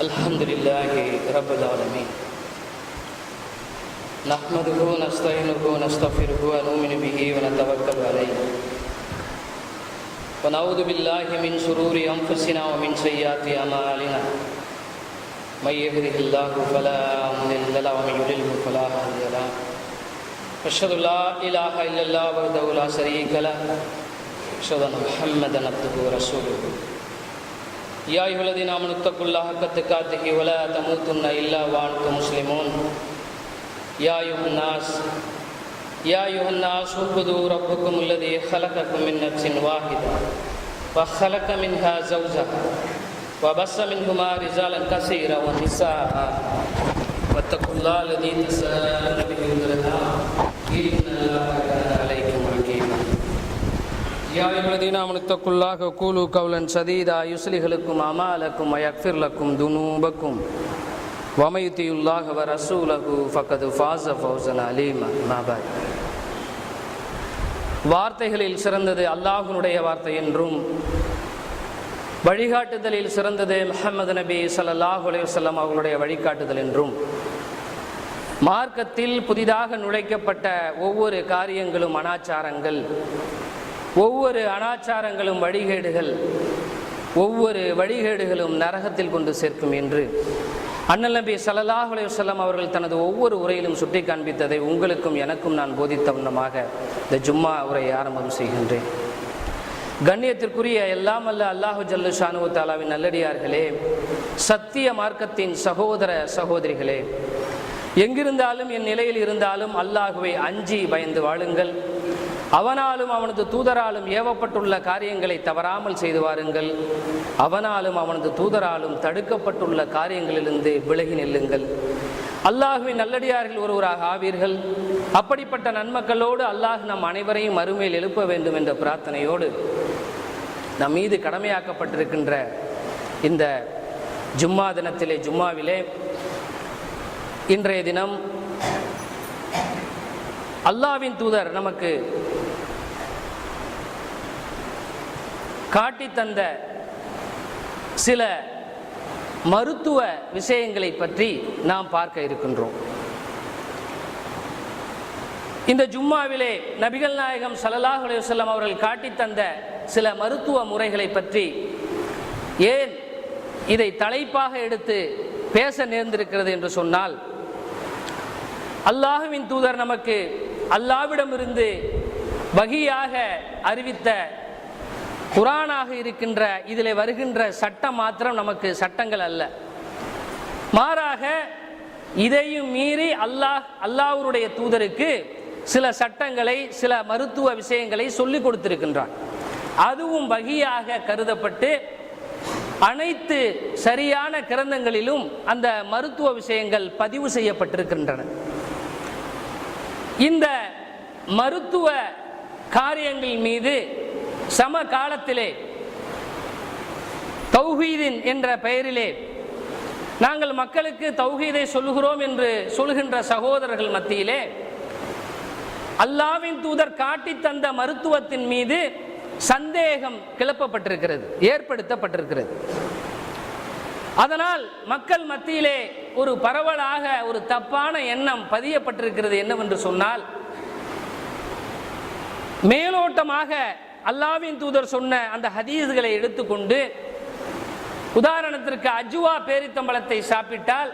الحمد لله رب العالمين نحمده ونستعينه ونستغفره ونؤمن به ونتوكل عليه ونعوذ بالله من شرور انفسنا ومن سيئات اعمالنا من يهده الله فلا مضل له ومن يضلل فلا هادي له أشهد لا إله إلا الله وحده لا شريك له أشهد أن محمدا عبده ورسوله يا أيها الذين آمنوا اتقوا الله حق تقاته ولا تموتن إلا وأنتم مسلمون. يا أيها الناس يا أيها الناس اعبدوا ربكم الذي خلقكم من نفس واحدة وخلق منها زوجها وبث منهما رجالا كثيرا ونساء. واتقوا الله الذي تساءلون به والأرحام. يا أيها الذين آمنوا اتقوا الله وقولوا قولا سديدا يصلح لكم أعمالكم ويغفر لكم ذنوبكم ومن يطع الله ورسوله فقد فاز فوزا عليما ما بعد வார்த்தைகளில் சிறந்தது அல்லாஹ்வினுடைய வார்த்தை என்றும் வழிகாட்டுதலில் சிறந்தது முஹம்மது நபி ஸல்லல்லாஹு அலைஹி வஸல்லம் அவர்களுடைய வழிகாட்டுதல் என்றும் மார்க்கத்தில் புதிதாக நுழைக்கப்பட்ட ஒவ்வொரு காரியங்களும் அனாச்சாரங்கள் ஒவ்வொரு அனாச்சாரங்களும் வழிகேடுகள் ஒவ்வொரு வழிகேடுகளும் நரகத்தில் கொண்டு சேர்க்கும் என்று அண்ணல் நபி சல்லாஹ் அலையுசல்லாம் அவர்கள் தனது ஒவ்வொரு உரையிலும் சுட்டி காண்பித்ததை உங்களுக்கும் எனக்கும் நான் போதித்த வண்ணமாக இந்த ஜும்மா உரையை ஆரம்பம் செய்கின்றேன். கண்ணியத்திற்குரிய எல்லாம் அல்ல அல்லாஹு ஜல்லு ஷானு தாலாவின் நல்லடியார்களே சத்திய மார்க்கத்தின் சகோதர சகோதரிகளே எங்கிருந்தாலும் என் நிலையில் இருந்தாலும் அல்லாஹுவை அஞ்சி பயந்து வாழுங்கள். அவனாலும் அவனது தூதராலும் ஏவப்பட்டுள்ள காரியங்களை தவறாமல் செய்து வாருங்கள். அவனாலும் அவனது தூதராலும் தடுக்கப்பட்டுள்ள காரியங்களிலிருந்து விலகி நில்லுங்கள். அல்லாஹுவின் நல்லடியார்கள் ஒருவராக ஆவீர்கள். அப்படிப்பட்ட நன்மக்களோடு அல்லாஹ் நம் அனைவரையும் அருமையில் எழுப்ப வேண்டும் என்ற பிரார்த்தனையோடு நம் மீது கடமையாக்கப்பட்டிருக்கின்ற இந்த ஜும்மா தினத்திலே ஜும்மாவிலே இன்றைய தினம் அல்லாவின் தூதர் நமக்கு காட்டி தந்த சில மருத்துவ விஷயங்களை பற்றி நாம் பார்க்க இருக்கின்றோம். இந்த ஜும்மாவிலே நபிகள் நாயகம் சல்லல்லாஹு அலைஹி அவர்கள் காட்டி தந்த சில மருத்துவ முறைகளை பற்றி ஏன் இதை தலைப்பாக எடுத்து பேச நேர்ந்திருக்கிறது என்று சொன்னால் அல்லாஹுவின் தூதர் நமக்கு அல்லாவிடமிருந்து வகியாக அறிவித்த குரானாக இருக்கின்ற இதில் வருகின்ற சட்டம் மாத்திரம் நமக்கு சட்டங்கள் அல்ல. மாறாக இதையும் மீறி அல்லாஹ் அல்லாஹருடைய தூதருக்கு சில சட்டங்களை சில மருத்துவ விஷயங்களை சொல்லிக் கொடுத்திருக்கின்றான். அதுவும் வகியாக கருதப்பட்டு அனைத்து சரியான கிரந்தங்களிலும் அந்த மருத்துவ விஷயங்கள் பதிவு செய்யப்பட்டிருக்கின்றன. இந்த மருத்துவ காரியங்கள் மீது சம காலத்திலே தௌஹீதின் என்ற பெயரிலே நாங்கள் மக்களுக்கு தௌஹீதை சொல்லுகிறோம் என்று சொல்கின்ற சகோதரர்கள் மத்தியிலே அல்லாவின் தூதர் காட்டி தந்த மருத்துவத்தின் மீது சந்தேகம் கிளப்பப்பட்டிருக்கிறது ஏற்படுத்தப்பட்டிருக்கிறது. அதனால் மக்கள் மத்தியிலே ஒரு பரவலாக ஒரு தப்பான எண்ணம் பதியப்பட்டிருக்கிறது என்னவென்று சொன்னால் மேலோட்டமாக அல்லாவின் தூதர் சொன்ன அந்த ஹதீஸ்களை எடுத்துக்கொண்டு உதாரணத்திற்கு அஜுவா பேரித்தம்பளத்தை சாப்பிட்டால்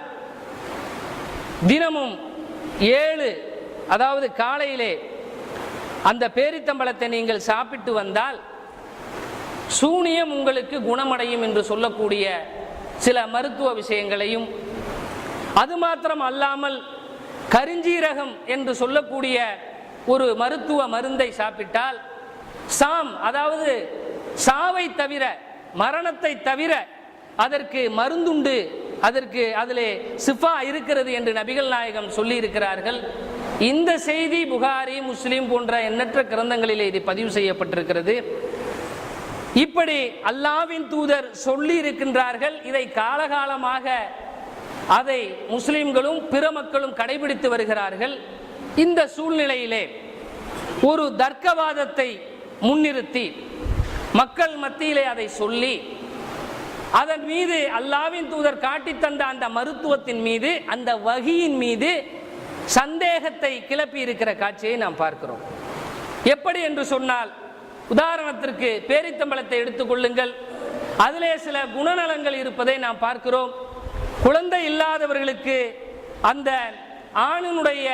தினமும் ஏழு அதாவது காலையிலே அந்த பேரித்தம்பளத்தை நீங்கள் சாப்பிட்டு வந்தால் சூனியம் உங்களுக்கு குணமடையும் என்று சொல்லக்கூடிய சில மருத்துவ விஷயங்களையும் அது மாத்திரம் அல்லாமல் கரிஞ்சீரகம் என்று சொல்லக்கூடிய ஒரு மருத்துவ மருந்தை சாப்பிட்டால் சாம் அதாவது சாவை தவிர மரணத்தை தவிர அதற்கு மருந்துண்டு அதற்கு அதிலே சிஃபா இருக்கிறது என்று நபிகள் நாயகம் சொல்லி இருக்கிறார்கள் இந்த செய்தி புகாரி முஸ்லீம் போன்ற எண்ணற்ற கிரந்தங்களிலே இது பதிவு செய்யப்பட்டிருக்கிறது. இப்படி அல்லாவின் தூதர் சொல்லி இருக்கின்றார்கள் இதை காலகாலமாக அதை முஸ்லிம்களும் பிற மக்களும் கடைபிடித்து வருகிறார்கள். இந்த சூழ்நிலையிலே ஒரு தர்க்கவாதத்தை முன்னிறுத்தி மக்கள் மத்தியிலே அதை சொல்லி அதன் மீது அல்லாவின் தூதர் காட்டி தந்த அந்த மருத்துவத்தின் மீது அந்த வகியின் மீது சந்தேகத்தை கிளப்பி இருக்கிற காட்சியை நாம் பார்க்கிறோம். எப்படி என்று சொன்னால் உதாரணத்திற்கு பேரித்தம்பளத்தை எடுத்துக்கொள்ளுங்கள் அதிலே சில குணநலங்கள் இருப்பதை நாம் பார்க்கிறோம். குழந்தை இல்லாதவர்களுக்கு அந்த ஆணினுடைய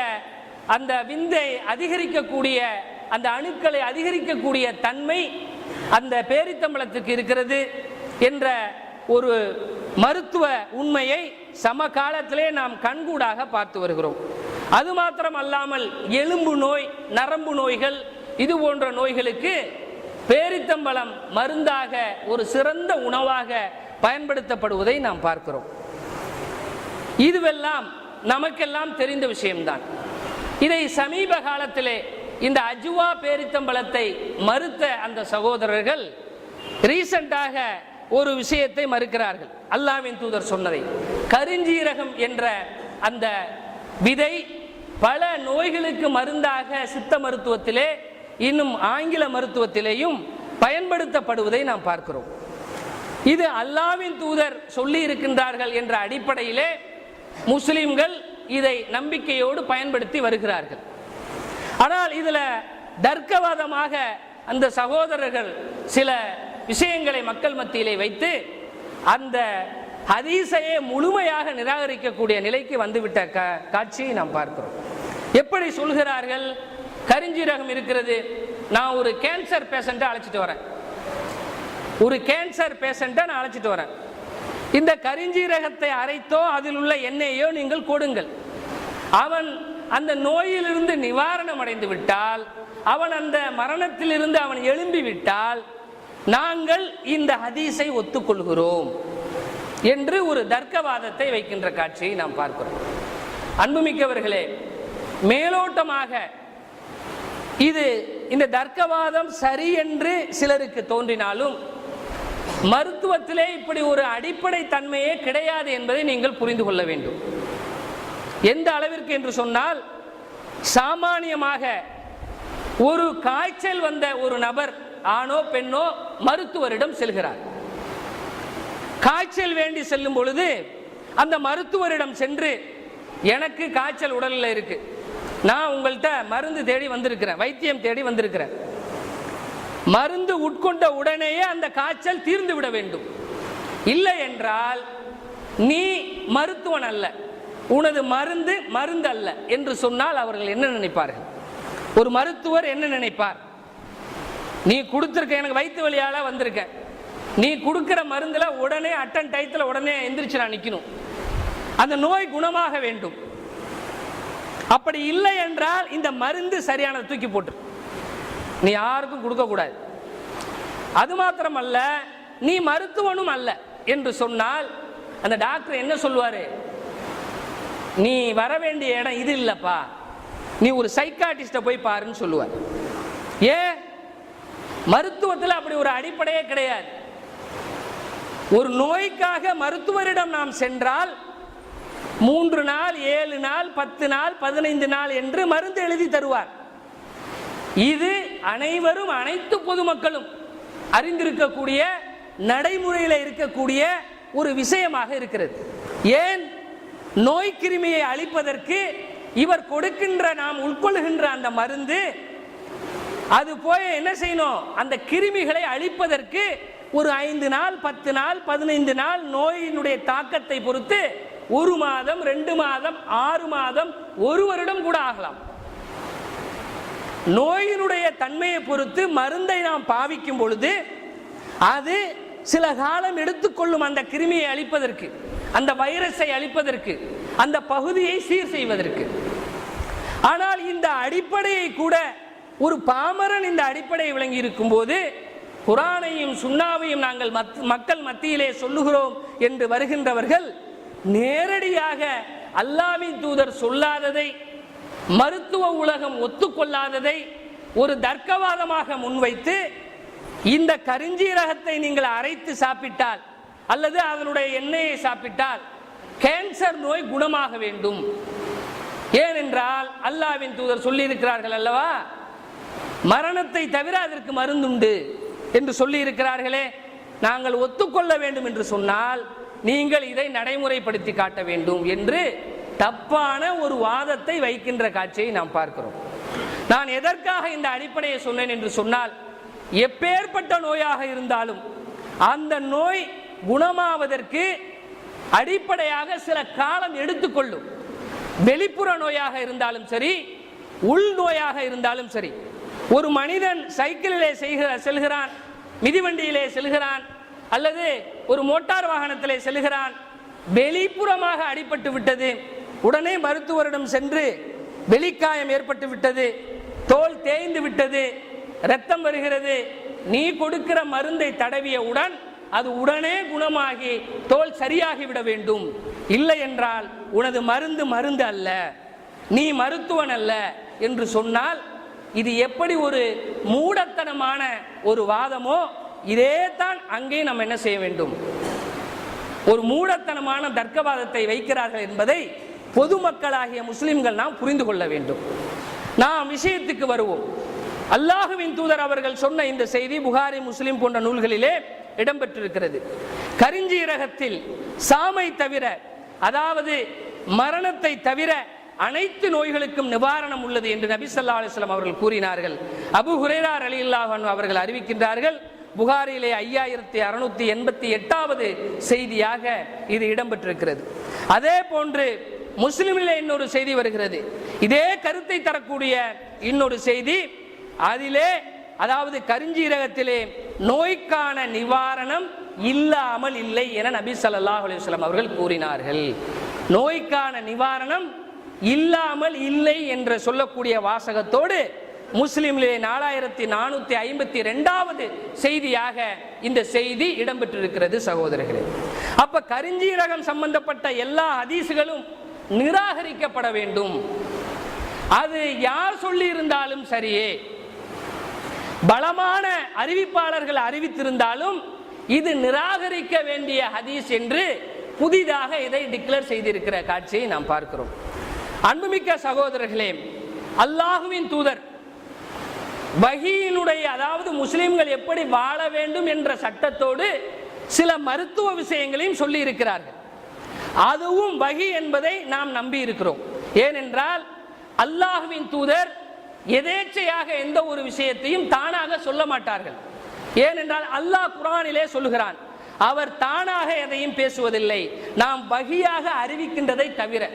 அந்த விந்தை அதிகரிக்கக்கூடிய அந்த அணுக்களை அதிகரிக்கக்கூடிய தன்மை அந்த பேரித்தம்பளத்துக்கு இருக்கிறது என்ற ஒரு மருத்துவ உண்மையை சமகாலத்திலே நாம் கண்கூடாக பார்த்து வருகிறோம். அது மாத்திரம் அல்லாமல் எலும்பு நோய் நரம்பு நோய்கள் இது போன்ற நோய்களுக்கு பேரித்தம்பளம் மருந்தாக ஒரு சிறந்த உணவாக பயன்படுத்தப்படுவதை நாம் பார்க்கிறோம். இதுவெல்லாம் நமக்கெல்லாம் தெரிந்த விஷயம்தான். இதை சமீப காலத்திலே இந்த அஜுவா பேரித்தம்பலத்தை மறுத்த அந்த சகோதரர்கள் ரீசண்டாக ஒரு விஷயத்தை மறுக்கிறார்கள். அல்லாவின் தூதர் சொன்னதை. கருஞ்சீரகம் என்ற அந்த விதை பல நோய்களுக்கு மருந்தாக சித்த மருத்துவத்திலே இன்னும் ஆங்கில மருத்துவத்திலேயும் பயன்படுத்தப்படுவதை நாம் பார்க்கிறோம். இது அல்லாவின் தூதர் சொல்லி இருக்கின்றார்கள் என்ற அடிப்படையிலே முஸ்லிம்கள் இதை நம்பிக்கையோடு பயன்படுத்தி வருகிறார்கள். ஆனால் இதில் தர்க்கவாதமாக அந்த சகோதரர்கள் சில விஷயங்களை மக்கள் மத்தியிலே வைத்து அந்த ஹதீஸையே முழுமையாக நிராகரிக்கக்கூடிய நிலைக்கு வந்துவிட்ட கா- காட்சியை நாம் பார்க்கிறோம். எப்படி சொல்கிறார்கள்? கரிஞ்சீரகம் இருக்கிறது. நான் ஒரு கேன்சர் பேஷண்ட்டை அழைச்சிட்டு வரேன். ஒரு கேன்சர் பேஷண்ட்டை நான் அழைச்சிட்டு வரேன். இந்த கரிஞ்சீரகத்தை அரைத்தோ அதில் உள்ள எண்ணெயோ நீங்கள் கொடுங்கள் அவன் அந்த நோயிலிருந்து நிவாரணம் அடைந்து விட்டால் அவன் அந்த மரணத்திலிருந்து அவன் எழும்பி விட்டால் நாங்கள் இந்த ஹதீஸை ஒத்துக்கொள்கிறோம் என்று ஒரு தர்க்கவாதத்தை வைக்கின்ற காட்சியை நாம் பார்க்கிறோம். அன்புமிக்கவர்களே மேலோட்டமாக இது இந்த தர்க்கவாதம் சரி என்று சிலருக்கு தோன்றினாலும் மருத்துவத்திலே இப்படி ஒரு அடிப்படை தன்மையே கிடையாது என்பதை நீங்கள் புரிந்து கொள்ள வேண்டும். எந்த அளவிற்கு என்று சொன்னால் சாமானியமாக ஒரு காய்ச்சல் வந்த ஒரு நபர் ஆணோ பெண்ணோ மருத்துவரிடம் செல்கிறார். காய்ச்சல் வேண்டி செல்லும் பொழுது அந்த மருத்துவரிடம் சென்று எனக்கு காய்ச்சல் உடலில் இருக்கு. நான் உங்கள்கிட்ட மருந்து தேடி வந்திருக்கிறேன் வைத்தியம் தேடி வந்திருக்கிறேன். மருந்து உட்கொண்ட உடனேயே அந்த காய்ச்சல் தீர்ந்து விட வேண்டும். இல்லை என்றால் நீ மருத்துவன் அல்ல. உனது மருந்து மருந்து அல்ல என்று சொன்னால் அவர்கள் என்ன நினைப்பார்கள்? ஒரு மருத்துவர் என்ன நினைப்பார்? நீ கொடுத்துருக்க எனக்கு வயிற்று வலியால வந்திருக்க. நீ கொடுக்குற மருந்துல உடனே அட்டன் டயத்தில் உடனே எந்திரிச்சு நான் நிற்கணும் அந்த நோய் குணமாக வேண்டும். அப்படி இல்லை என்றால் இந்த மருந்து சரியானதை தூக்கி போட்டு. நீ யாருக்கும் கொடுக்கக்கூடாது அது மாத்திரமல்ல நீ மருத்துவனும் அல்ல என்று சொன்னால் அந்த டாக்டர் என்ன சொல்லுவார்? நீ வர வேண்டிய இடம் இது இல்லப்பா. நீ ஒரு சைக்காட்டிஸ்ட போய் பாருன்னு சொல்லுவார் ஏன் மருத்துவத்தில் அப்படி ஒரு அடிப்படையே கிடையாது. ஒரு நோய்க்காக மருத்துவரிடம் நாம் சென்றால் மூன்று நாள் ஏழு நாள் பத்து நாள் பதினைந்து நாள் என்று மருந்து எழுதி தருவார். இது அனைவரும் அனைத்து பொதுமக்களும் அறிந்திருக்கக்கூடிய நடைமுறையில் இருக்கக்கூடிய ஒரு விஷயமாக இருக்கிறது. ஏன்? நோய் கிருமியை அழிப்பதற்கு இவர் கொடுக்கின்ற நாம் உட்கொள்கின்ற அந்த மருந்து அது போய் என்ன செய்யணும்? அந்த கிருமிகளை அழிப்பதற்கு ஒரு ஐந்து நாள் பத்து நாள் பதினைந்து நாள் நோயினுடைய தாக்கத்தை பொறுத்து ஒரு மாதம் ரெண்டு மாதம் ஆறு மாதம் ஒரு வருடம் கூட ஆகலாம். நோயினுடைய தன்மையை பொறுத்து மருந்தை நாம் பாவிக்கும் பொழுது அது சில காலம் எடுத்துக்கொள்ளும் அந்த கிருமியை அழிப்பதற்கு. அந்த வைரஸை அழிப்பதற்கு அந்த பகுதியை சீர் செய்வதற்கு. ஆனால் இந்த அடிப்படையை கூட ஒரு பாமரன் இந்த அடிப்படையை விளங்கி இருக்கும்போது குரானையும் சுண்ணாவையும் நாங்கள் மத்- மக்கள் மத்தியிலே சொல்லுகிறோம் என்று வருகின்றவர்கள் நேரடியாக அல்லாவின் தூதர் சொல்லாததை மருத்துவ உலகம் ஒத்துக்கொள்ளாததை ஒரு தர்க்கவாதமாக முன்வைத்து இந்த கரிஞ்சீரகத்தை நீங்கள் அரைத்து சாப்பிட்டால் அல்லது அதனுடைய எண்ணெயை சாப்பிட்டால் கேன்சர் நோய் குணமாக வேண்டும். ஏனென்றால் அல்லாவின் தூதர் சொல்லியிருக்கிறார்கள் அல்லவா? மரணத்தை தவிர அதற்கு மருந்துண்டு என்று சொல்லி இருக்கிறார்களே நாங்கள் ஒத்துக்கொள்ள வேண்டும் என்று சொன்னால் நீங்கள் இதை நடைமுறைப்படுத்தி காட்ட வேண்டும் என்று தப்பான ஒரு வாதத்தை வைக்கின்ற காட்சியை நாம் பார்க்கிறோம். நான் எதற்காக இந்த அடிப்படையை சொன்னேன் என்று சொன்னால் எப்பேற்பட்ட நோயாக இருந்தாலும் அந்த நோய் குணமாவதற்கு அடிப்படையாக சில காலம் எடுத்துக்கொள்ளும். வெளிப்புற நோயாக இருந்தாலும் சரி உள் நோயாக இருந்தாலும் சரி. ஒரு மனிதன் சைக்கிளிலே செய்கிற செல்கிறான் மிதிவண்டியிலே செல்கிறான் அல்லது ஒரு மோட்டார் வாகனத்திலே செல்கிறான் வெளிப்புறமாக அடிபட்டு விட்டது உடனே மருத்துவரிடம் சென்று வெளிக்காயம் ஏற்பட்டு விட்டது தோல் தேய்ந்து விட்டது ரத்தம் வருகிறது நீ கொடுக்கிற மருந்தை தடவியவுடன் அது உடனே குணமாகி தோல் சரியாகிவிட வேண்டும். இல்லை என்றால் உனது மருந்து மருந்து அல்ல நீ மருத்துவன் அல்ல என்று சொன்னால் இது எப்படி ஒரு மூடத்தனமான ஒரு வாதமோ இதே தான் அங்கே நம்ம என்ன செய்ய வேண்டும். ஒரு மூடத்தனமான தர்க்கவாதத்தை வைக்கிறார்கள் என்பதை பொதுமக்களாகிய முஸ்லிம்கள் நாம் புரிந்து கொள்ள வேண்டும். நாம் விஷயத்துக்கு வருவோம். அல்லாஹுவின் தூதர் அவர்கள் சொன்ன இந்த செய்தி புகாரி முஸ்லிம் போன்ற நூல்களிலே இடம்பெற்றிருக்கிறது. கரிஞ்சீரகத்தில் சாமை தவிர அதாவது மரணத்தை தவிர அனைத்து நோய்களுக்கும் நிவாரணம் உள்ளது என்று நபி ஸல்லல்லாஹு அலிஸ்லாம் அவர்கள் கூறினார்கள். அபு ஹுரேரார் அலி இல்லாஹன் அவர்கள் அறிவிக்கின்றார்கள் புகாரிலே ஐயாயிரத்தி அறுநூத்தி எண்பத்தி எட்டாவது செய்தியாக இது இடம்பெற்றிருக்கிறது. அதே போன்று முஸ்லிமில் இன்னொரு செய்தி வருகிறது. இதே கருத்தை தரக்கூடிய இன்னொரு செய்தி அதிலே அதாவது கரிஞ்சீரகத்திலே நோய்க்கான நிவாரணம் இல்லாமல் இல்லை என நபி ஸல்லல்லாஹு அலைஹி அவர்கள் கூறினார்கள். நோய்க்கான நிவாரணம் இல்லாமல் இல்லை என்று சொல்லக்கூடிய வாசகத்தோடு முஸ்லிம்லே நாலாயிரத்தி நானூத்தி ஐம்பத்தி ரெண்டாவது செய்தியாக இந்த செய்தி இடம்பெற்றிருக்கிறது சகோதரர்களே. அப்ப கரிஞ்சீரகம் சம்பந்தப்பட்ட எல்லா ஹதீசுகளும் நிராகரிக்கப்பட வேண்டும். அது யார் சொல்லி இருந்தாலும் சரியே. பலமான அறிவிப்பாளர்கள் அறிவித்திருந்தாலும் இது நிராகரிக்க வேண்டிய ஹதீஸ் என்று புதிதாக இதை டிக்ளேர் செய்திருக்கிற காட்சியை நாம் பார்க்கிறோம். அன்புமிக்க சகோதரர்களே அல்லாஹுவின் தூதர் வகியினுடைய அதாவது முஸ்லிம்கள் எப்படி வாழ வேண்டும் என்ற சட்டத்தோடு சில மருத்துவ விஷயங்களையும் சொல்லி இருக்கிறார்கள் அதுவும் வகி என்பதை நாம் நம்பி இருக்கிறோம் ஏனென்றால் அல்லாஹுவின் தூதர் எதேச்சையாக எந்த ஒரு விஷயத்தையும் தானாக சொல்ல மாட்டார்கள். ஏனென்றால் அல்லாஹ் குரானிலே சொல்லுகிறான் அவர் தானாக எதையும் பேசுவதில்லை நாம் வகியாக அறிவிக்கின்றதை தவிர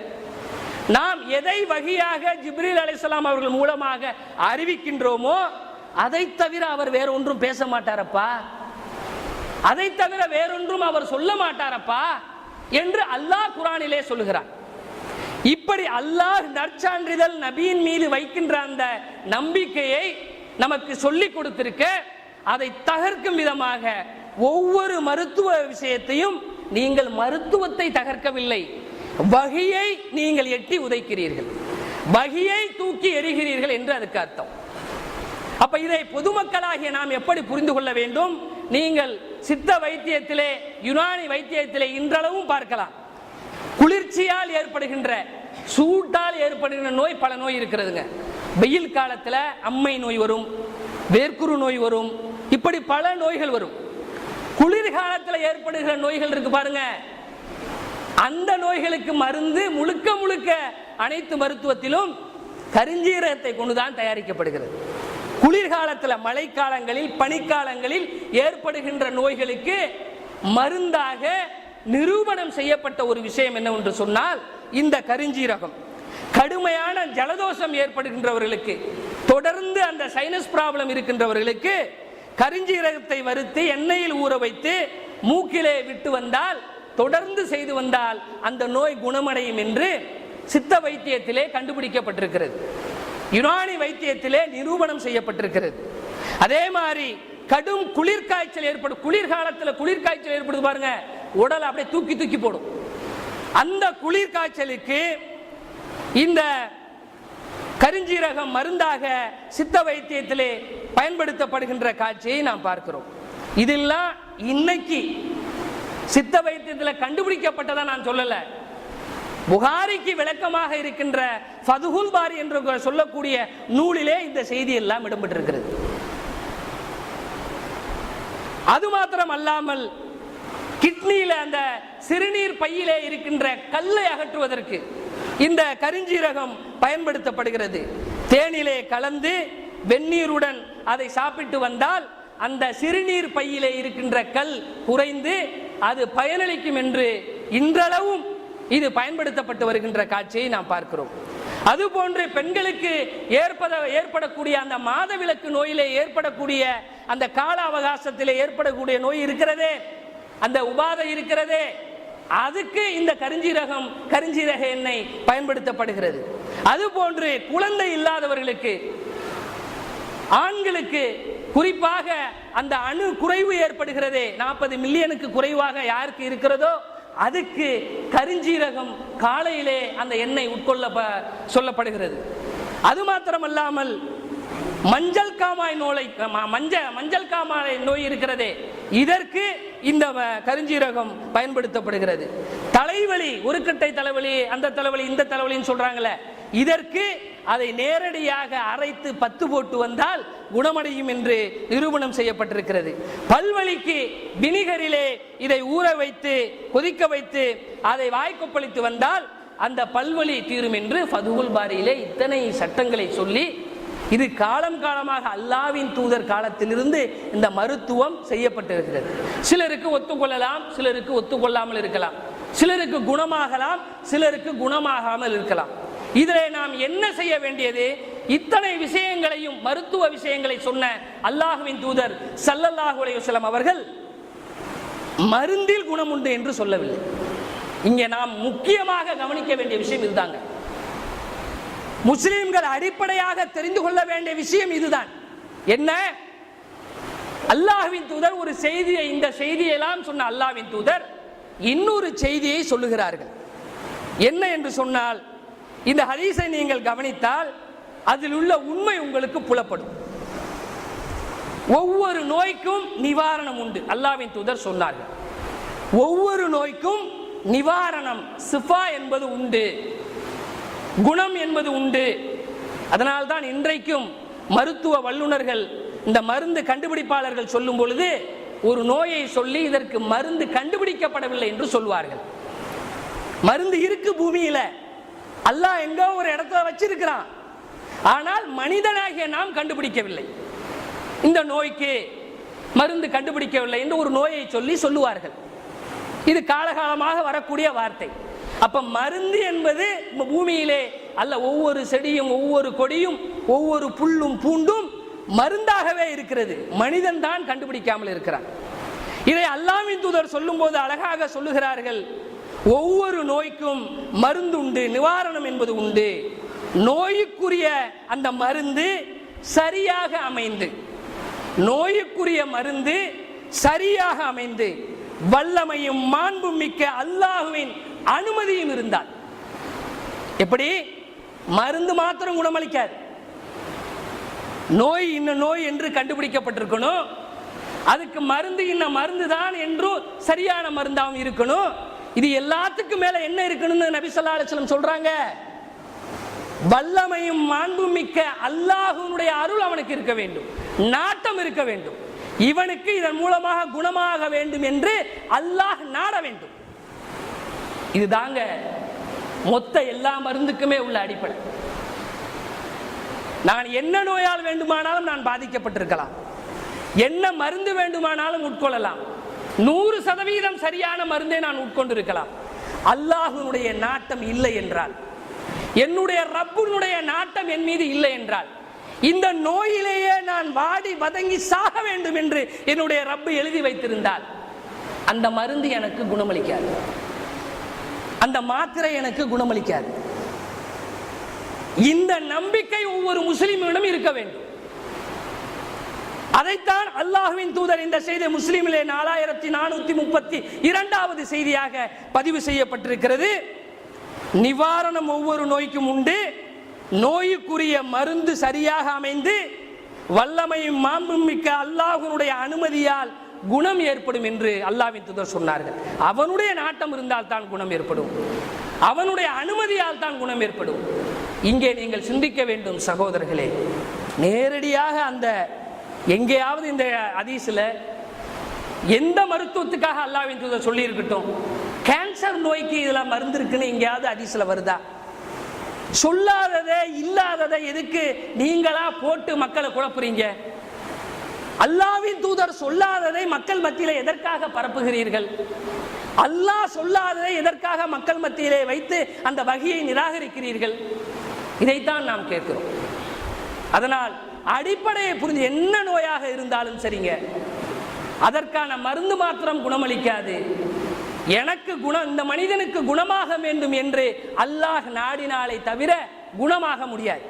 நாம் எதை வகியாக ஜிப்ரில் அலிசலாம் அவர்கள் மூலமாக அறிவிக்கின்றோமோ அதை தவிர அவர் வேற ஒன்றும் பேச மாட்டாரப்பா? அதை தவிர வேறொன்றும் அவர் சொல்ல மாட்டாரப்பா? என்று அல்லாஹ் குரானிலே சொல்லுகிறார் இப்படி அல்லாஹ் நற்சான்றிதழ் நபியின் மீது வைக்கின்ற அந்த நம்பிக்கையை நமக்கு சொல்லி கொடுத்திருக்க அதை தகர்க்கும் விதமாக ஒவ்வொரு மருத்துவ விஷயத்தையும் நீங்கள் மருத்துவத்தை தகர்க்கவில்லை. வகையை நீங்கள் எட்டி உதைக்கிறீர்கள். வகையை தூக்கி எறிகிறீர்கள் என்று அதுக்கு அர்த்தம். அப்ப இதை பொதுமக்களாகிய நாம் எப்படி புரிந்து கொள்ள வேண்டும்? நீங்கள் சித்த வைத்தியத்திலே யுனானி வைத்தியத்திலே இன்றளவும் பார்க்கலாம். குளிர்ச்சியால் ஏற்படுகின்ற சூட்டால் ஏற்படுகின்ற நோய் பல நோய் இருக்கிறதுங்க. வெயில் காலத்துல அம்மை நோய் வரும் வேர்க்குரு நோய் வரும் இப்படி பல நோய்கள் வரும். குளிர்காலத்தில் ஏற்படுகிற நோய்கள் இருக்கு பாருங்க. அந்த நோய்களுக்கு மருந்து முழுக்க முழுக்க அனைத்து மருத்துவத்திலும் கரிஞ்சீரகத்தை கொண்டுதான் தயாரிக்கப்படுகிறது. குளிர்காலத்தில் மழைக்காலங்களில் பனிக்காலங்களில் ஏற்படுகின்ற நோய்களுக்கு மருந்தாக நிரூபணம் செய்யப்பட்ட ஒரு விஷயம் என்னவென்று சொன்னால் இந்த கரிஞ்சீரகம். கடுமையான ஜலதோஷம் ஏற்படுகின்றவர்களுக்கு தொடர்ந்து அந்த சைனஸ் ப்ராப்ளம் இருக்கின்றவர்களுக்கு கரிஞ்சீரகத்தை வறுத்து எண்ணெயில் ஊற வைத்து மூக்கிலே விட்டு வந்தால் தொடர்ந்து செய்து வந்தால் அந்த நோய் குணமடையும் என்று சித்த வைத்தியத்திலே கண்டுபிடிக்கப்பட்டிருக்கிறது. யுனானி வைத்தியத்திலே நிரூபணம் செய்யப்பட்டிருக்கிறது. அதே மாதிரி கடும் குளிர்காய்ச்சல் ஏற்படும் குளிர்காலத்தில் குளிர்காய்ச்சல் ஏற்படுது பாருங்க. உடலை அப்படியே தூக்கி தூக்கி போடும். அந்த குளிர் காய்ச்சலுக்கு இந்த கரிஞ்சீரகம் மருந்தாக சித்த வைத்தியத்திலே பயன்படுத்தப்படுகின்ற காட்சியை நாம் பார்க்கிறோம். இதெல்லாம் இன்னைக்கு சித்த வைத்தியத்தில் கண்டுபிடிக்கப்பட்டதா நான் சொல்லல. புகாரிக்கு விளக்கமாக இருக்கின்ற ஃபதுகுல் பாரி என்று சொல்லக்கூடிய நூலிலே இந்த செய்தி எல்லாம் இடம்பெற்றிருக்கிறது. அது மாத்திரம் அல்லாமல் கிட்னியில அந்த சிறுநீர் பையிலே இருக்கின்ற கல்லை அகற்றுவதற்கு இந்த கரிஞ்சீரகம் பயன்படுத்தப்படுகிறது. தேனிலே கலந்து வெந்நீருடன் அதை சாப்பிட்டு வந்தால் அந்த சிறுநீர் பையிலே இருக்கின்ற கல் குறைந்து அது பயனளிக்கும் என்று இன்றளவும் இது பயன்படுத்தப்பட்டு வருகின்ற காட்சியை நாம் பார்க்கிறோம். அதுபோன்று பெண்களுக்கு ஏற்பட ஏற்படக்கூடிய அந்த மாதவிலக்கு நோயிலே ஏற்படக்கூடிய அந்த கால அவகாசத்திலே ஏற்படக்கூடிய நோய் இருக்கிறதே அந்த உபாதை இருக்கிறதே. அதுக்கு இந்த கரிஞ்சீரகம் கரிஞ்சீரக எண்ணெய் பயன்படுத்தப்படுகிறது. அதுபோன்று குழந்தை இல்லாதவர்களுக்கு ஆண்களுக்கு குறிப்பாக அந்த அணு குறைவு ஏற்படுகிறதே. நாற்பது மில்லியனுக்கு குறைவாக யாருக்கு இருக்கிறதோ அதுக்கு கரிஞ்சீரகம் காலையிலே அந்த எண்ணெய் உட்கொள்ள ப- சொல்லப்படுகிறது. அது மாத்திரமல்லாமல் மஞ்சள் காமாய் நோய் மஞ்ச மஞ்சள் காமாய் நோய் இருக்கிறதே. இதற்கு இந்த வ- கருஞ்சீரகம் பயன்படுத்தப்படுகிறது. தலைவலி உருக்கட்டை தலைவலி அந்த தலைவலி இந்த தலைவலின்னு சொல்றாங்களே இதற்கு அதை நேரடியாக அரைத்து பத்து போட்டு வந்தால் குணமடையும் என்று நிரூபணம் செய்யப்பட்டிருக்கிறது. பல்வழிக்கு வினிகரிலே இதை ஊற வைத்து கொதிக்க வைத்து அதை வாய்க்கொப்பளித்து வந்தால் அந்த பல்வழி தீரும் என்று ஃபதுகுல் பாரியிலே இத்தனை சட்டங்களை சொல்லி இது காலம் காலமாக அல்லாவின் தூதர் காலத்திலிருந்து இந்த மருத்துவம் செய்யப்பட்டிருக்கிறது. சிலருக்கு ஒத்துக்கொள்ளலாம் சிலருக்கு ஒத்துக்கொள்ளாமல் இருக்கலாம். சிலருக்கு குணமாகலாம் சிலருக்கு குணமாகாமல் இருக்கலாம். இதில் நாம் என்ன செய்ய வேண்டியது? இத்தனை விஷயங்களையும் மருத்துவ விஷயங்களை சொன்ன அல்லாஹுவின் தூதர் சல்லல்லாஹு அலைஹி அவர்கள் மருந்தில் குணம் உண்டு என்று சொல்லவில்லை. இங்கே நாம் முக்கியமாக கவனிக்க வேண்டிய விஷயம் இதுதாங்க. முஸ்லிம்கள் அடிப்படையாக தெரிந்து கொள்ள வேண்டிய விஷயம் இதுதான். என்ன? அல்லாஹ்வின் தூதர் ஒரு செய்தியை இந்த செய்தியெல்லாம் சொன்ன அல்லாஹ்வின் தூதர் இன்னொரு செய்தியை சொல்லுகிறார்கள். என்ன என்று சொன்னால் இந்த ஹதீஸை நீங்கள் கவனித்தால் அதில் உள்ள உண்மை உங்களுக்கு புலப்படும். ஒவ்வொரு நோய்க்கும் நிவாரணம் உண்டு அல்லாஹ்வின் தூதர் சொன்னார்கள். ஒவ்வொரு நோய்க்கும் நிவாரணம் சிஃபா என்பது உண்டு. குணம் என்பது உண்டு. அதனால்தான் இன்றைக்கும் மருத்துவ வல்லுநர்கள் இந்த மருந்து கண்டுபிடிப்பாளர்கள் சொல்லும் பொழுது ஒரு நோயை சொல்லி இதற்கு மருந்து கண்டுபிடிக்கப்படவில்லை என்று சொல்வார்கள். மருந்து இருக்கு பூமியில. அல்லாஹ் எங்கோ ஒரு இடத்துல வச்சிருக்கிறான். ஆனால் மனிதனாகிய நாம் கண்டுபிடிக்கவில்லை. இந்த நோய்க்கு மருந்து கண்டுபிடிக்கவில்லை என்று ஒரு நோயை சொல்லி சொல்லுவார்கள். இது காலகாலமாக வரக்கூடிய வார்த்தை. அப்ப மருந்து என்பது பூமியிலே அல்ல ஒவ்வொரு செடியும் ஒவ்வொரு கொடியும் ஒவ்வொரு புல்லும் பூண்டும் மருந்தாகவே இருக்கிறது. மனிதன் தான் கண்டுபிடிக்காமல் இருக்கிறான். இதை அல்லாமின் தூதர் சொல்லும்போது அழகாக சொல்லுகிறார்கள். ஒவ்வொரு நோய்க்கும் மருந்து உண்டு நிவாரணம் என்பது உண்டு. நோய்க்குரிய அந்த மருந்து சரியாக அமைந்து நோய்க்குரிய மருந்து சரியாக அமைந்து வல்லமையும் மாண்பும் மிக்க அல்லாஹுவின் அனுமதியும் இருந்தால். எப்படி? மருந்து மாத்திரம் குணமளிக்காது. நோய் இன்ன நோய் என்று கண்டுபிடிக்கப்பட்டிருக்கணும். அதுக்கு மருந்து இன்ன மருந்து தான் என்றும் சரியான மருந்தாகவும் இருக்கணும். இது எல்லாத்துக்கும் மேல என்ன இருக்கணும்னு நபி ஸல்லல்லாஹு சொல்றாங்க? வல்லமையும் மாண்பும் மிக்க அல்லாஹுனுடைய அருள் அவனுக்கு இருக்க வேண்டும். நாட்டம் இருக்க வேண்டும். இவனுக்கு இதன் மூலமாக குணமாக வேண்டும் என்று அல்லாஹ் நாட வேண்டும். இதுதாங்க மொத்த எல்லா மருந்துக்குமே உள்ள அடிப்படை. நான் என்ன நோயால் வேண்டுமானாலும் நான் பாதிக்கப்பட்டிருக்கலாம். என்ன மருந்து வேண்டுமானாலும் உட்கொள்ளலாம். நூறு சதவீதம் சரியான மருந்தை நான் உட்கொண்டிருக்கலாம். அல்லாஹனுடைய நாட்டம் இல்லை என்றால் என்னுடைய ரப்புனுடைய நாட்டம் என் மீது இல்லை என்றால் இந்த நோயிலேயே நான் வாடி வதங்கி சாக வேண்டும் என்று என்னுடைய ரப்பு எழுதி வைத்திருந்தால் அந்த மருந்து எனக்கு குணமளிக்காது. அந்த மாத்திரை எனக்கு குணமளிக்காது. இந்த நம்பிக்கை ஒவ்வொரு முஸ்லிமிடம் இருக்க வேண்டும். அதைத்தான் அல்லாஹுவின் தூதர் இந்த செய்தி முஸ்லீமிலே நாலாயிரத்தி நானூத்தி முப்பத்தி இரண்டாவது செய்தியாக பதிவு செய்யப்பட்டிருக்கிறது. நிவாரணம் ஒவ்வொரு நோய்க்கும் உண்டு. நோய்க்குரிய மருந்து சரியாக அமைந்து வல்லமையும் மாண்பும் மிக்க அல்லாஹுனுடைய அனுமதியால் குணம் ஏற்படும் என்று அல்லாவின் தூதர் சொன்னார்கள். அவனுடைய நாட்டம் இருந்தால் தான் குணம் ஏற்படும். அவனுடைய அனுமதியால் தான் குணம் ஏற்படும். இங்கே நீங்கள் சிந்திக்க வேண்டும் சகோதரர்களே. நேரடியாக அந்த எங்கேயாவது இந்த ஹதீஸில் எந்த மருத்துவத்துக்காக அல்லாவின் தூதர் சொல்லியிருக்கட்டும். கேன்சர் நோய்க்கு இதெல்லாம் மருந்து இருக்குன்னு எங்கேயாவது அதிசில் வருதா? சொல்லாததை இல்லாததை எதுக்கு நீங்களா போட்டு மக்களை குழப்புறீங்க? அல்லாவின் தூதர் சொல்லாததை மக்கள் மத்தியிலே எதற்காக பரப்புகிறீர்கள்? அல்லாஹ் சொல்லாததை எதற்காக மக்கள் மத்தியிலே வைத்து அந்த வகையை நிராகரிக்கிறீர்கள்? இதைத்தான் நாம் கேட்கிறோம். அதனால் அடிப்படையை புரிஞ்சு என்ன நோயாக இருந்தாலும் சரிங்க. அதற்கான மருந்து மாத்திரம் குணமளிக்காது. எனக்கு குணம் இந்த மனிதனுக்கு குணமாக வேண்டும் என்று அல்லாஹ் நாடினாலே தவிர குணமாக முடியாது.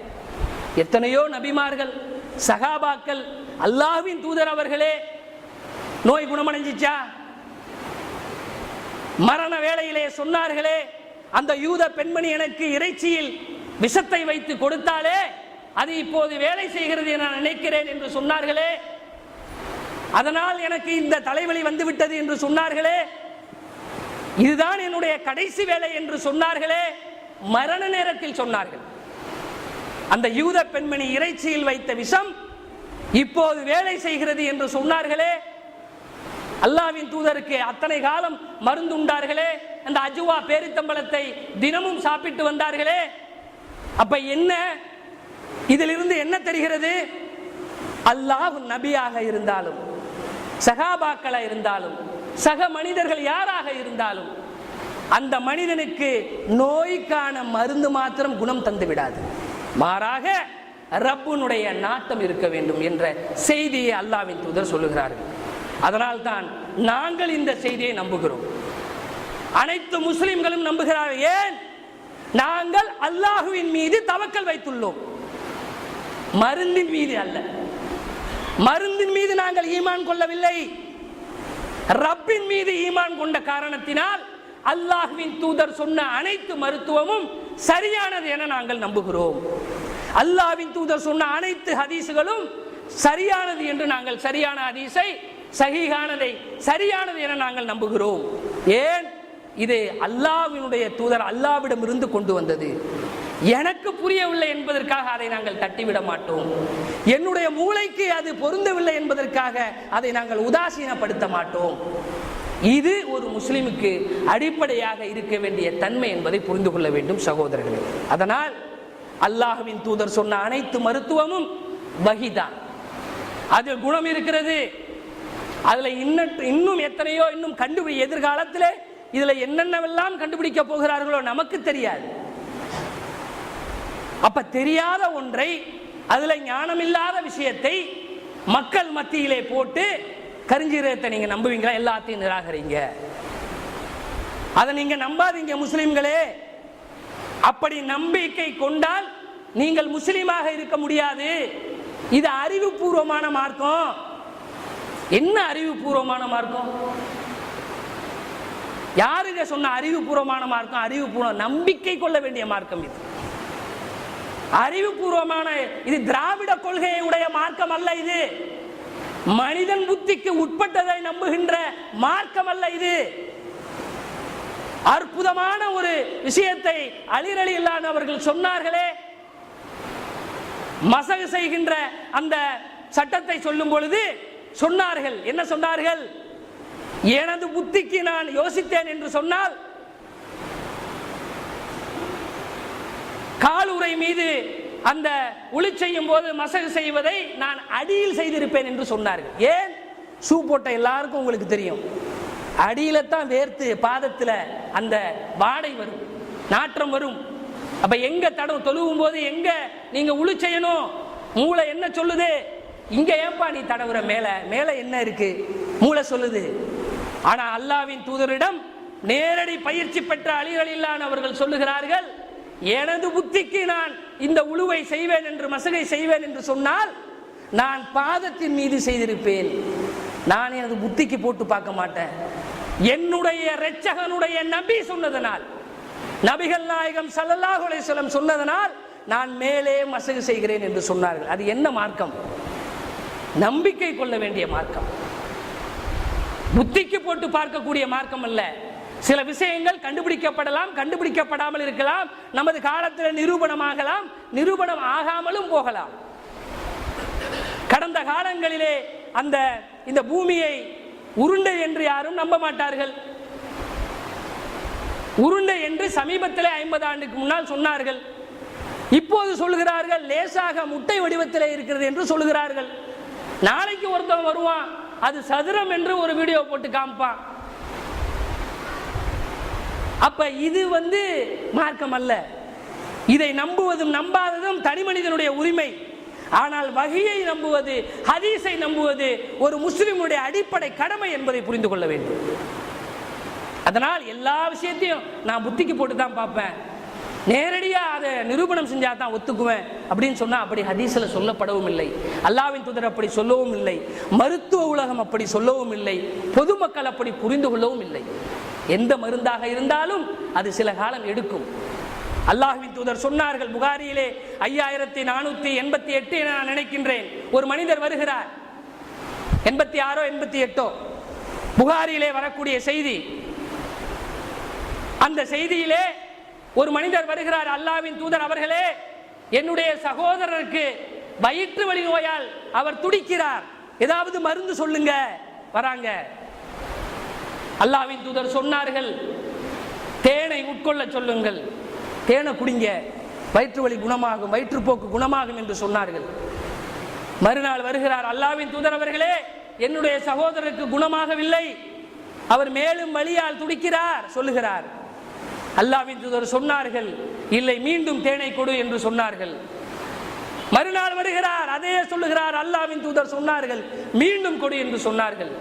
எத்தனையோ நபிமார்கள் சகாபாக்கள் அல்லாஹ்வின் தூதர் அவர்களே நோய் குணமடைஞ்சிச்சா? மரண வேளையிலே சொன்னார்களே அந்த யூத பெண்மணி எனக்கு இறைச்சியில் விஷத்தை வைத்து கொடுத்தாலே அது இப்போது வேலை செய்கிறது என நான் நினைக்கிறேன் என்று சொன்னார்களே. அதனால் எனக்கு இந்த தலைவலி வந்துவிட்டது என்று சொன்னார்களே. இதுதான் என்னுடைய கடைசி வேலை என்று சொன்னார்களே. மரண நேரத்தில் சொன்னார்கள். அந்த யூத பெண்மணி இறைச்சியில் வைத்த விஷம் இப்போது வேலை செய்கிறது என்று சொன்னார்களே. அல்லாவின் தூதருக்கு அத்தனை காலம் மருந்து உண்டார்களே. அந்த அஜுவா பேரித்தம்பளத்தை தினமும் சாப்பிட்டு வந்தார்களே. அப்ப என்ன? இதிலிருந்து என்ன தெரிகிறது? அல்லாஹ் நபியாக இருந்தாலும் சகாபாக்களா இருந்தாலும் சக மனிதர்கள் யாராக இருந்தாலும் அந்த மனிதனுக்கு நோய்க்கான மருந்து மாத்திரம் குணம் தந்து விடாது மாறாக ரப்புனுடைய நாட்டம் இருக்க வேண்டும் என்ற செய்தியை அல்லாவின் தூதர் சொல்லுகிறார்கள். அதனால்தான் நாங்கள் இந்த செய்தியை நம்புகிறோம். அனைத்து முஸ்லிம்களும் நம்புகிறார்கள். ஏன்? நாங்கள் அல்லாஹுவின் மீது தவக்கல் வைத்துள்ளோம். மருந்தின் மீது அல்ல. மருந்தின் மீது நாங்கள் ஈமான் கொள்ளவில்லை. ரப்பின் மீது ஈமான் கொண்ட காரணத்தினால் அல்லாஹ்வின் தூதர் சொன்ன அனைத்து மருத்துவமும் சரியானது என நாங்கள் நம்புகிறோம். அல்லாஹ்வின் தூதர் சொன்ன அனைத்து ஹதீசுகளும் சரியானது என்று நாங்கள் சரியான ஹதீஸை சகிகானதை சரியானது என நாங்கள் நம்புகிறோம். ஏன்? இது அல்லாஹ்வினுடைய தூதர் அல்லாவிடம் இருந்து கொண்டு வந்தது. எனக்கு புரியவில்லை என்பதற்காக அதை நாங்கள் தட்டிவிட மாட்டோம். என்னுடைய மூளைக்கு அது பொருந்தவில்லை என்பதற்காக அதை நாங்கள் உதாசீனப்படுத்த மாட்டோம். இது ஒரு முஸ்லிமுக்கு அடிப்படையாக இருக்க வேண்டிய தன்மை என்பதை புரிந்து கொள்ள வேண்டும் சகோதரர்களே. அதனால் அல்லாஹுவின் தூதர் சொன்ன அனைத்து மருத்துவமும் வகிதான் அதில் குணம் இருக்கிறது. அதுல இன்னும் இன்னும் எத்தனையோ இன்னும் கண்டுபிடி எதிர்காலத்தில் இதுல என்னென்னவெல்லாம் கண்டுபிடிக்க போகிறார்களோ நமக்கு தெரியாது. அப்ப தெரியாத ஒன்றை அதுல ஞானமில்லாத விஷயத்தை மக்கள் மத்தியிலே போட்டு கருஞ்சீரகத்தை நீங்க நம்புவீங்களா? எல்லாத்தையும் நிராகரிங்க. அதை நீங்க நம்பாதீங்க முஸ்லிம்களே. அப்படி நம்பிக்கை கொண்டால் நீங்கள் முஸ்லீமாக இருக்க முடியாது. இது அறிவுபூர்வமான மார்க்கம். என்ன அறிவுபூர்வமான மார்க்கம்? யாருங்க சொன்ன அறிவுபூர்வமான மார்க்கம்? அறிவுபூர்வம் நம்பிக்கை கொள்ள வேண்டிய மார்க்கம் இது. அறிவுபூர்வமான இது திராவிட கொள்கையை உடைய மார்க்கம் அல்ல இது. மனிதன் புத்திக்கு உட்பட்டதை நம்புகின்ற மார்க்கம் அல்ல இது. அற்புதமான ஒரு விஷயத்தை அலிரலி அவர்கள் சொன்னார்களே. மசகு செய்கின்ற அந்த சட்டத்தை சொல்லும் பொழுது சொன்னார்கள். என்ன சொன்னார்கள்? எனது புத்திக்கு நான் யோசித்தேன் என்று சொன்னால் காலுரை மீது அந்த ஒளி செய்யும் போது மசகு செய்வதை நான் அடியில் செய்திருப்பேன் என்று சொன்னார்கள். ஏன்? ஷூ போட்ட எல்லாருக்கும் உங்களுக்கு தெரியும். அடியில தான் வேர்த்து பாதத்தில் அந்த வாடை வரும் நாற்றம் வரும். அப்ப எங்க தடம் தொழுவும் போது எங்க நீங்க உளி செய்யணும்? மூளை என்ன சொல்லுது? இங்க ஏன்பா நீ தடவுற மேல? மேல என்ன இருக்கு? மூளை சொல்லுது. ஆனா அல்லாவின் தூதரிடம் நேரடி பயிற்சி பெற்ற அழிகளில்லான் அவர்கள் சொல்லுகிறார்கள் எனது புத்திக்கு நான் இந்த உழுவை செய்வேன் என்று மசகை செய்வேன் என்று சொன்னால் நான் பாதத்தின் மீது செய்திருப்பேன். நான் எனது புத்திக்கு போட்டு பார்க்க மாட்டேன். என்னுடைய இரட்சகனுடைய நபி சொன்னதனால் நபிகள் நாயகம் ஸல்லல்லாஹு சொன்னதனால் நான் மேலே மசகு செய்கிறேன் என்று சொன்னார்கள். அது என்ன மார்க்கம்? நம்பிக்கை கொள்ள வேண்டிய மார்க்கம். புத்திக்கு போட்டு பார்க்கக்கூடிய மார்க்கம் அல்ல. சில விஷயங்கள் கண்டுபிடிக்கப்படலாம் கண்டுபிடிக்கப்படாமல் இருக்கலாம் நமது காலத்தில் நிரூபணமாகலாம் நிரூபணம் ஆகாமலும் போகலாம். கடந்த காலங்களிலே அந்த இந்த பூமியை உருண்டை என்று யாரும் நம்ப மாட்டார்கள். உருண்டை என்று சமீபத்தில் ஐம்பது ஆண்டுக்கு முன்னால் சொன்னார்கள். இப்போது சொல்கிறார்கள் லேசாக முட்டை வடிவத்தில் இருக்கிறது என்று சொல்கிறார்கள். நாளைக்கு ஒருத்தன் வருவான் அது சதுரம் என்று ஒரு வீடியோ போட்டு காமிப்பான். அப்ப இது வந்து மார்க்கம் அல்ல. இதை நம்புவதும் நம்பாததும் தனி மனிதனுடைய உரிமை. ஆனால் வகையை நம்புவது ஹதீஸை நம்புவது ஒரு முஸ்லிமுடைய அடிப்படை கடமை என்பதை புரிந்து கொள்ள வேண்டும். அதனால் எல்லா விஷயத்தையும் நான் புத்திக்கு போட்டு தான் பார்ப்பேன். நேரடியாக அதை நிரூபணம் செஞ்சால் தான் ஒத்துக்குவேன் அப்படின்னு சொன்னால் அப்படி ஹதீஸில் சொல்லப்படவும் இல்லை. அல்லாவின் தூதர் அப்படி சொல்லவும் இல்லை. மருத்துவ உலகம் அப்படி சொல்லவும் இல்லை. பொதுமக்கள் அப்படி புரிந்து கொள்ளவும் இல்லை. எந்த மருந்தாக இருந்தாலும் அது சில காலம் எடுக்கும். அல்லாஹ்வின் தூதர் சொன்னார்கள் புகாரியிலே ஐயாயிரத்தி நானூத்தி எண்பத்தி எட்டு என நான் நினைக்கின்றேன். ஒரு மனிதர் வருகிறார். எண்பத்தி ஆறோ எண்பத்தி எட்டோ? புகாரியிலே வரக்கூடிய செய்தி. அந்த செய்தியிலே ஒரு மனிதர் வருகிறார். அல்லாவின் தூதர் அவர்களே என்னுடைய சகோதரருக்கு வயிற்று வலி நோயால் அவர் துடிக்கிறார். ஏதாவது மருந்து சொல்லுங்க. வராங்க. அல்லாவின் தூதர் சொன்னார்கள். தேனை உட்கொள்ள சொல்லுங்கள். தேனை குடிங்க. வயிற்று வலி குணமாகும் வயிற்றுப்போக்கு குணமாகும் என்று சொன்னார்கள். மறுநாள் வருகிறார் அல்லாவின் தூதர் அவர்களே என்னுடைய சகோதரருக்கு குணமாகவில்லை. அவர் மேலும் வழியால் துடிக்கிறார் சொல்லுகிறார். அல்லாவின் தூதர் சொன்னார்கள் இல்லை மீண்டும் தேனை கொடு என்று சொன்னார்கள். மறுநாள் வருகிறார் அதே சொல்லுகிறார் அல்லாவின் தூதர் சொன்னார்கள் மீண்டும் கொடு என்று சொன்னார்கள்.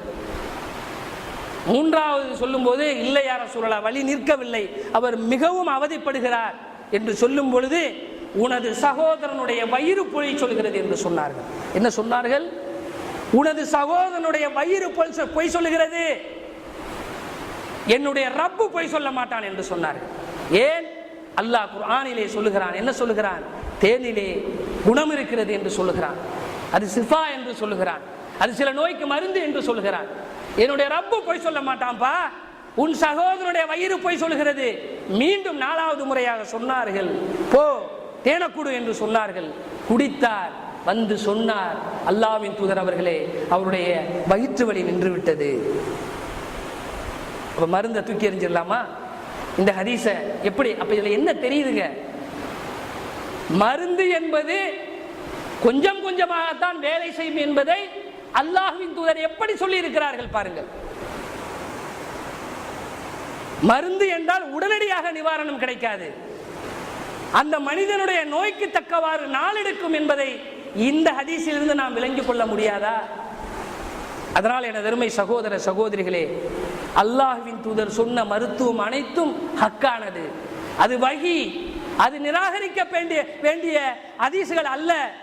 மூன்றாவது சொல்லும்போது இல்லை யார சூழலா வழி நிற்கவில்லை. அவர் மிகவும் அவதிப்படுகிறார். என்று சொல்லும் பொழுது உனது சகோதரனுடைய வயிறு பொய் சொல்கிறது என்று சொன்னார்கள். என்ன சொன்னார்கள்? உனது சகோதரனுடைய வயிறு பொய் சொ- பொய் சொல்லுகிறது. என்னுடைய ரப்பு பொய் சொல்ல மாட்டான் என்று சொன்னார்கள். ஏன்? அல்லாஹ் குர்ஆனிலே சொல்லுகிறான். என்ன சொல்லுகிறான்? தேனிலே குணம் இருக்கிறது என்று சொல்லுகிறான். அது சிஃபா என்று சொல்லுகிறான். அது சில நோய்க்கு மருந்து என்று சொல்லுகிறான். என்னுடைய ரப்பு பொய் சொல்ல மாட்டான்ப்பா உன் சகோதரனுடைய வயிறு பொய் சொல்லுகிறது. மீண்டும் நாலாவது முறையாக சொன்னார்கள். போ தேனக்குடு என்று சொன்னார்கள். குடித்தார் வந்து சொன்னார். அல்லாவின் தூதர் அவர்களே அவருடைய வயிற்று வழி நின்று விட்டது மருந்தை தூக்கி எறிஞ்சிடலாமா? இந்த ஹதீஸை எப்படி அப்போ இதில் என்ன தெரியுதுங்க? மருந்து என்பது கொஞ்சம் கொஞ்சமாகத்தான் வேலை செய்யும் என்பதை அல்லாஹ்வின் தூதர் எப்படி சொல்லி இருக்கிறார்கள் பாருங்கள். மருந்து என்றால் உடனடியாக நிவாரணம் கிடைக்காது. அந்த மனிதனுடைய நோய்க்கு தக்கவாறு நாளெடுக்கும் என்பதை இந்த ஹதீஸிலிருந்து நாம் விளங்கிக் கொள்ள முடியாதா? அதனால் எனது அருமை சகோதர சகோதரிகளே அல்லாஹ்வின் தூதர் சொன்ன மருத்துவம் அனைத்தும் ஹக்கானது. அது வகி அது நிராகரிக்க வேண்டிய வேண்டிய அதிசுகள் அல்ல.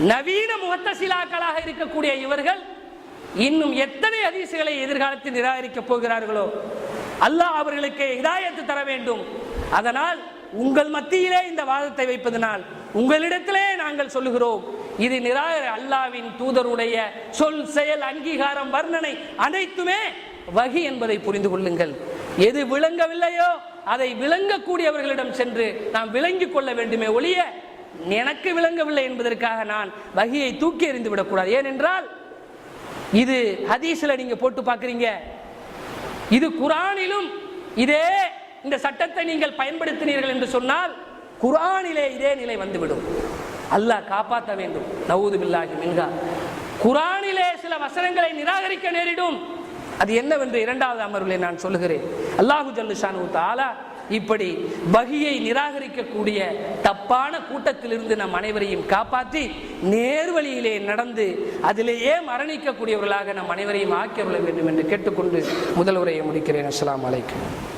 நவீன முகத்தசிலாக்களாக இருக்கக்கூடிய இவர்கள் இன்னும் எத்தனை அதிசுகளை எதிர்காலத்தில் நிராகரிக்கப் போகிறார்களோ? அல்லாஹ் அவர்களுக்கு இதாயத்து தர வேண்டும். அதனால் உங்கள் மத்தியிலே இந்த வாதத்தை வைப்பதனால் உங்களிடத்திலே நாங்கள் சொல்லுகிறோம் இது நிராகரி அல்லாவின் தூதருடைய சொல் செயல் அங்கீகாரம் வர்ணனை அனைத்துமே வகி என்பதை புரிந்து கொள்ளுங்கள். எது விளங்கவில்லையோ அதை விளங்கக்கூடியவர்களிடம் சென்று நாம் விளங்கிக் கொள்ள வேண்டுமே ஒழிய எனக்கு விளங்கவில்லை என்பதற்காக நான் வகையை தூக்கி எறிந்து விடக்கூடாது. ஏனென்றால் இது ஹதீஸில் நீங்க போட்டு பார்க்கறீங்க. இது குரானிலும் இதே இந்த சட்டத்தை நீங்கள் பயன்படுத்தினீர்கள் என்று சொன்னால் குரானிலே இதே நிலை வந்துவிடும். அல்லாஹ் காப்பாற்ற வேண்டும். நவூது பில்லாஹி மின்கா குரானிலே சில வசனங்களை நிராகரிக்க நேரிடும். அது என்னவென்று இரண்டாவது அமர்விலே நான் சொல்லுகிறேன். அல்லாஹு ஜல்லு ஷானு தாலா இப்படி வகியை நிராகரிக்கக்கூடிய தப்பான கூட்டத்திலிருந்து நம் அனைவரையும் காப்பாற்றி நேர்வழியிலே நடந்து அதிலேயே மரணிக்கக்கூடியவர்களாக நம் அனைவரையும் ஆக்கியவள வேண்டும் என்று கேட்டுக்கொண்டு முதல் உரையை முடிக்கிறேன். அஸ்லாம் அலைக்கும்.